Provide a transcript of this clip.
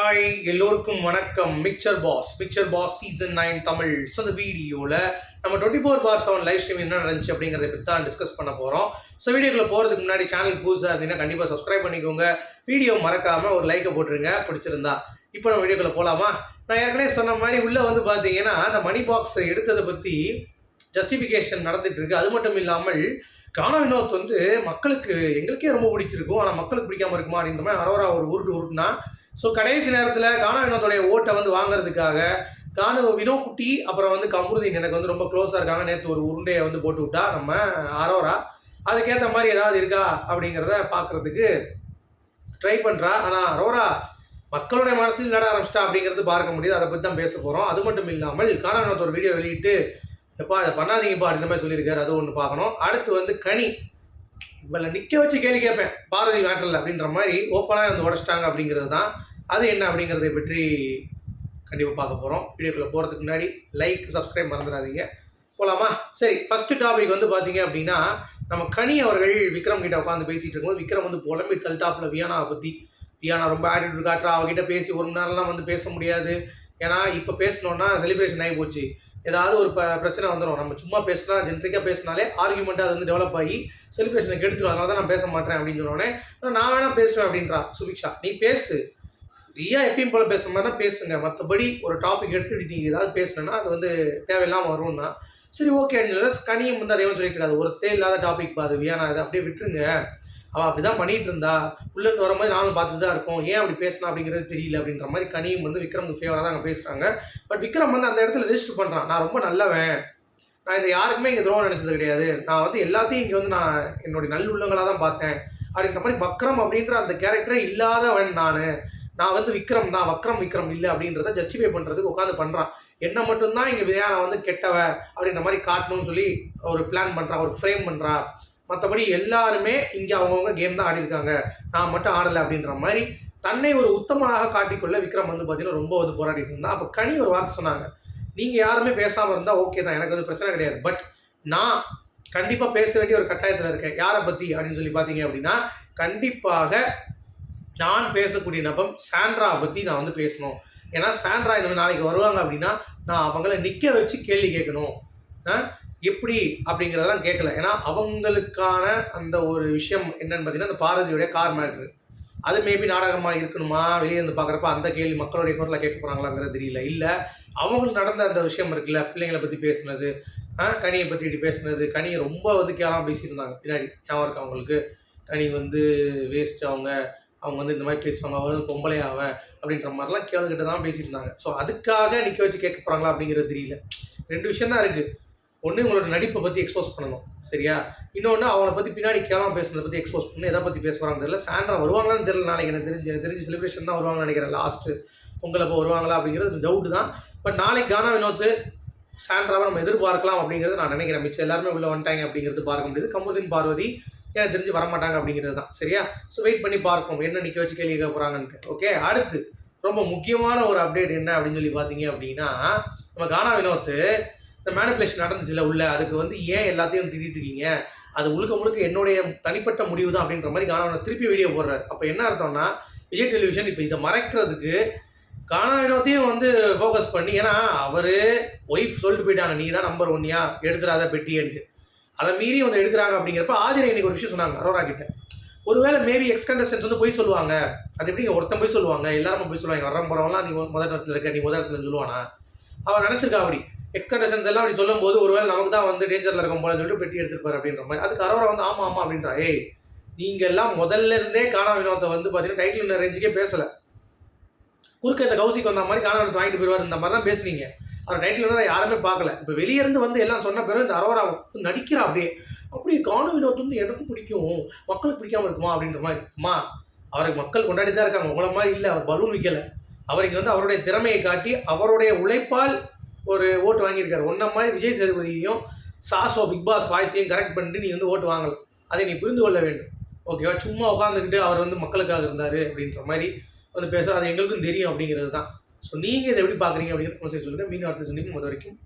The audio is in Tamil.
ஹாய் எல்லோருக்கும் வணக்கம். Mixer boss mixer boss season nine Tamil. So அந்த வீடியோவில் நம்ம twenty four by seven live stream என்ன நடந்துச்சு அப்படிங்கிறத பற்றி தான் டிஸ்கஸ் பண்ண போகிறோம் ஸோ வீடியோக்குள்ள போகிறதுக்கு முன்னாடி சேனலுக்கு புதுசாக இருந்தீங்கன்னா கண்டிப்பாக சப்ஸ்கிரைப் பண்ணிக்கோங்க. வீடியோ மறக்காமல் ஒரு லைக்கை போட்டுருங்க. பிடிச்சிருந்தா இப்போ நம்ம வீடியோக்குள்ள போகலாமா நான் ஏற்கனவே சொன்ன மாதிரி உள்ளே வந்து பார்த்தீங்கன்னா அந்த மணி பாக்ஸ் எடுத்ததை பற்றி ஜஸ்டிஃபிகேஷன் நடந்துட்டு இருக்கு அது மட்டும் இல்லாமல் கானா வினோத் வந்து மக்களுக்கு எங்களுக்கே ரொம்ப பிடிச்சிருக்கும். ஆனால் மக்களுக்கு பிடிக்காம இருக்குமா அப்படின்ற மாதிரி அரோரா ஒரு உருட்டு உருட்டுனா ஸோ கடைசி நேரத்தில் கானா வினோத்துடைய ஓட்டை வந்து வாங்குறதுக்காக கானு வினோ குட்டி அப்புறம் வந்து கமருதீன் எனக்கு வந்து ரொம்ப க்ளோஸாக இருக்காங்க. நேற்று ஒரு உருண்டையை வந்து போட்டு விட்டா நம்ம அரோரா. அதுக்கேற்ற மாதிரி ஏதாவது இருக்கா அப்படிங்கிறத பார்க்குறதுக்கு ட்ரை பண்ணுறா ஆனால் அரோரா மக்களுடைய மனசில் நட ஆரம்பிச்சிட்டா அப்படிங்கிறது பார்க்க முடியுது. அதை பற்றி தான் பேச போகிறோம் அது மட்டும் இல்லாமல் கானா வினோத் ஒரு வீடியோ வெளியிட்டு எப்பா அதை பண்ணாதீங்கப்பா அப்படின்ற மாதிரி சொல்லியிருக்காரு. அது ஒன்று பார்க்கணும். அடுத்து வந்து கனி. இவளை நிற்க வச்சு கேள்வி கேட்பேன். பாரதி மேட்டரில் அப்படின்ற மாதிரி ஓப்பனாக வந்து உடச்சிட்டாங்க அப்படிங்கிறது தான் அது என்ன அப்படிங்கிறதை பற்றி கண்டிப்பாக பார்க்க போகிறோம் வீடியோக்குள்ளே போகிறதுக்கு முன்னாடி லைக் சப்ஸ்கிரைப் மறந்துடாதீங்க. போகலாமா சரி ஃபஸ்ட்டு டாபிக் வந்து பார்த்தீங்க அப்படின்னா நம்ம கனி அவர்கள் விக்ரம் கிட்ட உட்காந்து பேசிகிட்டு இருக்கும்போது விக்ரம் வந்து புலம்பி தல்டாப்பில் வியானாவை பற்றி வியானா ரொம்ப ஆட்டிடியூட் காட்டுறா அவகிட்ட பேசி ஒரு மணி நேரம்லாம் வந்து பேச முடியாது. ஏன்னா இப்போ பேசணுன்னா செலிப்ரேஷன் ஆகி போச்சு. ஏதாவது ஒரு ப பிரச்சனை வந்துடும் நம்ம சும்மா பேசினா ஜென்ரிக்காக பேசினாலே ஆர்குமெண்ட்டாக அது வந்து டெவலப் ஆகி செலிப்ரேஷனுக்கு கெடுத்துரும் அதனால தான் நான் பேச மாட்டேன் அப்படின்னு சொன்னோடனே நான் வேணால் பேசுவேன் அப்படின்றா சுபிக்ஷா. நீ பேசு. ஃப்ரீயாக எப்பயும் போல் பேசுகிற மாதிரி தான் பேசுங்க. மற்றபடி ஒரு டாபிக் எடுத்துகிட்டு நீங்கள் ஏதாவது பேசுனேன்னா அது வந்து தேவையில்லாமல் வரும்னா சரி ஓகே அப்படின்னு சொல்லி கனியும் வந்து அதே சொல்லிட்டு இருக்காது ஒரு இல்லாத டாபிக் பாது நான் அதை அப்படியே விட்டுருங்க. அவள் அப்படி தான் பண்ணிகிட்டு இருந்தா உள்ளேருந்து மாதிரி நானும் பார்த்துட்டு தான் இருக்கோம். ஏன் அப்படி பேசினா அப்படிங்கிறது தெரியல அப்படின்ற மாதிரி கனியும் வந்து விக்ரம் ஃபேவராக தான் அங்கே பேசுகிறாங்க பட் விக்ரம் வந்து அந்த இடத்துல ரெஜிஸ்டர் பண்ணுறான் நான் ரொம்ப நல்லவன். நான் இதை யாருக்குமே இங்கே துரோகம் நினச்சது கிடையாது. நான் வந்து எல்லாத்தையும் இங்கே வந்து நான் என்னுடைய நல்லுள்ளங்களாக தான் பார்த்தேன். அப்படின்ற மாதிரி வக்ரம் அப்படின்ற அந்த கேரக்டரே இல்லாதவன் நான். நான் வந்து விக்ரம் தான். வக்ரம் விக்ரம் இல்லை அப்படின்றத ஜஸ்டிஃபை பண்ணுறதுக்கு உட்காந்து பண்ணுறான் என்ன மட்டும்தான் இங்கே விஜயானா வந்து கெட்டவ அப்படின்ற மாதிரி காட்டணும்னு சொல்லி ஒரு பிளான் பண்ணுறான் ஒரு ஃப்ரேம் பண்ணுறா மற்றபடி எல்லாருமே இங்கே அவங்கவுங்க கேம் தான் ஆடிருக்காங்க நான் மட்டும் ஆடலை அப்படின்ற மாதிரி தன்னை ஒரு உத்தமனாக காட்டிக்கொள்ள விக்ரம் வந்து பார்த்தீங்கன்னா ரொம்ப வந்து போராடிட்டு இருந்தான். அப்போ கனி ஒரு வார்த்தை சொன்னாங்க. நீங்கள் யாருமே பேசாமல் இருந்தால் ஓகே தான். எனக்கு வந்து பிரச்சனை கிடையாது. பட் நான் கண்டிப்பாக பேச வேண்டிய ஒரு கட்டாயத்தில் இருக்கேன். யாரை பற்றி அப்படின்னு சொல்லி பார்த்தீங்க அப்படின்னா கண்டிப்பாக நான் பேசக்கூடிய நபம் சாண்ட்ரா பற்றி நான் வந்து பேசணும். ஏன்னா சாண்ட்ரா இந்த நாளைக்கு வருவாங்க அப்படின்னா நான் அவங்கள நிற்க வச்சு கேள்வி கேட்கணும். எப்படி அப்படிங்கிறதெல்லாம் கேட்கல. ஏன்னா அவங்களுக்கான அந்த ஒரு விஷயம் என்னன்னு பார்த்தீங்கன்னா அந்த பாரதியுடைய கார் மேட்ரு. அது மேபி நாடகமாக இருக்கணுமா? வெளியே இருந்து பார்க்குறப்ப அந்த கேள்வி மக்களுடைய குரலில் கேட்க போகிறாங்களாங்கிறது தெரியல. இல்லை அவங்களுக்கு நடந்த அந்த விஷயம் இருக்குல்ல பிள்ளைங்களை பற்றி பேசுனது கனியை பற்றி இப்படி பேசுனது. கனியை ரொம்ப வந்து கேவலமாக பேசியிருந்தாங்க. பின்னாடி ஞாபகம் இருக்கு அவங்களுக்கு கனி வந்து வேஸ்ட் அவங்க அவங்க வந்து இந்த மாதிரி பேசுவாங்க. அவங்க வந்து பொம்பளையாவ அப்படின்ற மாதிரிலாம் கேள்விக்கிட்ட தான் பேசியிருந்தாங்க. ஸோ அதுக்காக நிற்க வச்சு கேட்க போகிறாங்களா அப்படிங்கிறது தெரியல. ரெண்டு விஷயம் தான் இருக்குது ஒன்று உங்களோட நடிப்பை பற்றி எக்ஸ்போஸ் பண்ணணும் சரியா? இன்னொன்று அவங்கள பற்றி பின்னாடி கேவலம் பேசுனதை பற்றி எக்ஸ்போஸ் பண்ணணும். எதை பற்றி பேசுவாங்க தெரியல. சாயந்தரம் வருவாங்களான்னு தெரியல நாளைக்கு. எனக்கு தெரிஞ்சு எனக்கு தெரிஞ்சு செலிப்ரேஷன் தான் வருவாங்கன்னு நினைக்கிறேன். லாஸ்ட்டு பொங்கல் அப்போ வருவாங்களா அப்படிங்கிறது டவுட்டு தான். பட் நாளைக்கு கானா வினோத்து சாண்ட்ராவை நம்ம எதிர்பார்க்கலாம் அப்படிங்கிறது நான் நினைக்கிறேன். மிச்சம் எல்லாருமே உள்ளே வந்துட்டாங்க அப்படிங்கிறது பார்க்க முடியுது. கமுதின் பார்வதி எனக்கு தெரிஞ்சு வரமாட்டாங்க அப்படிங்கிறது தான் சரியா? ஸோ வெயிட் பண்ணி பார்ப்போம். என்ன நிற்க வச்சு கேள்வி கேட்க போகிறாங்கன்ட்டு ஓகே அடுத்து ரொம்ப முக்கியமான ஒரு அப்டேட் என்ன அப்படின்னு சொல்லி பார்த்தீங்க அப்படின்னா நம்ம கானா வினோத்து இந்த மேனிப்புலேஷன் நடந்துச்சுல உள்ள அதுக்கு வந்து ஏன் எல்லாத்தையும் திட்டிட்டு இருக்கீங்க? அது முழுக்க முழுக்க என்னுடைய தனிப்பட்ட முடிவு தான் அப்படின்ற மாதிரி கானா திருப்பி வீடியோ போடுறாரு. அப்போ என்ன அர்த்தம்னா விஜய் டெலிவிஷன் இப்போ இதை மறைக்கிறதுக்கு கானாவினத்தையும் வந்து ஃபோக்கஸ் பண்ணி ஏன்னா அவர் ஒய்ஃப் சொல்லிட்டு போயிட்டாங்க நீ தான் நம்பர் ஒன்னியா எடுத்துடாத பெட்டியன்ட்டு. அதை மீறி வந்து எடுக்கிறாங்க அப்படிங்கிறப்ப ஆதிரை இன்னைக்கு ஒரு விஷயம் சொன்னாங்க அரோரா கிட்ட. ஒருவேளை மேபி எக்ஸ் கண்டஸ்டன்ஸ் வந்து போய் சொல்லுவாங்க. அது எப்படி ஒருத்தன் போய் சொல்லுவாங்க? எல்லாரும் போய் சொல்லுவாங்க. வர போகிறவங்களாம் நீ முதல் இடத்துல இருக்க நீ முதல் இடத்துல சொல்லுவானா? அவன் நினச்சிருக்கா அப்படி. எக்ஸ் எல்லாம் அப்படி சொல்லும்போது ஒருவேளை நமக்கு தான் வந்து டேஞ்சரில் இருக்கும் போல சொல்லிட்டு பெட்டி எடுத்துருப்பாரு அப்படின்ற மாதிரி. அதுக்கு அரோரா வந்து ஆமாம் ஆமாம் அப்படின்றா. ஏய் நீங்கள் எல்லாம் முதல்ல இருந்தே காணா வினோத்தை வந்து பார்த்தீங்கன்னா டைட்டில் ரேஞ்சுக்கே பேசலை. குறுக்க இந்த கௌசிக்கு வந்த மாதிரி காணா வினோத்தை வாங்கிட்டு போயிடுவார் இந்த மாதிரி தான் பேசுனீங்க. அவர் டைட்டில் தான் யாருமே பார்க்கல. இப்போ வெளியிருந்து வந்து எல்லாம் சொன்ன பிறகு இந்த அரோரா நடிக்கிறா அப்படியே. அப்படி காணு வினோத் வந்து எனக்கும் பிடிக்கும். மக்களுக்கு பிடிக்காம இருக்குமா? அப்படின்ற மாதிரி. அம்மா அவருக்கு மக்கள் கொண்டாடி தான் இருக்காங்க. உங்களை மாதிரி இல்லை. அவர் பலூன் விற்கலை அவர் இங்கே வந்து அவருடைய திறமையை காட்டி அவருடைய உழைப்பால் ஒரு ஓட்டு வாங்கியிருக்காரு. ஒன்றை மாதிரி விஜய் சேதுபதியையும் சாசோ பிக் பாஸ் வாய்ஸையும் கரெக்ட் பண்ணிட்டு நீ வந்து ஓட்டு வாங்கலை. அதை நீ புரிந்து கொள்ள வேண்டும். ஓகேவா சும்மா உட்காந்துக்கிட்டு அவர் வந்து மக்களுக்காக இருந்தார் அப்படின்ற மாதிரி வந்து பேச அது எங்களுக்கும் தெரியும் அப்படிங்கிறது தான். ஸோ நீங்கள் இதை எப்படி பார்க்குறீங்க அப்படிங்கிறது சொல்லுங்கள் மீன் வார்த்தை சொல்லி முத வரைக்கும்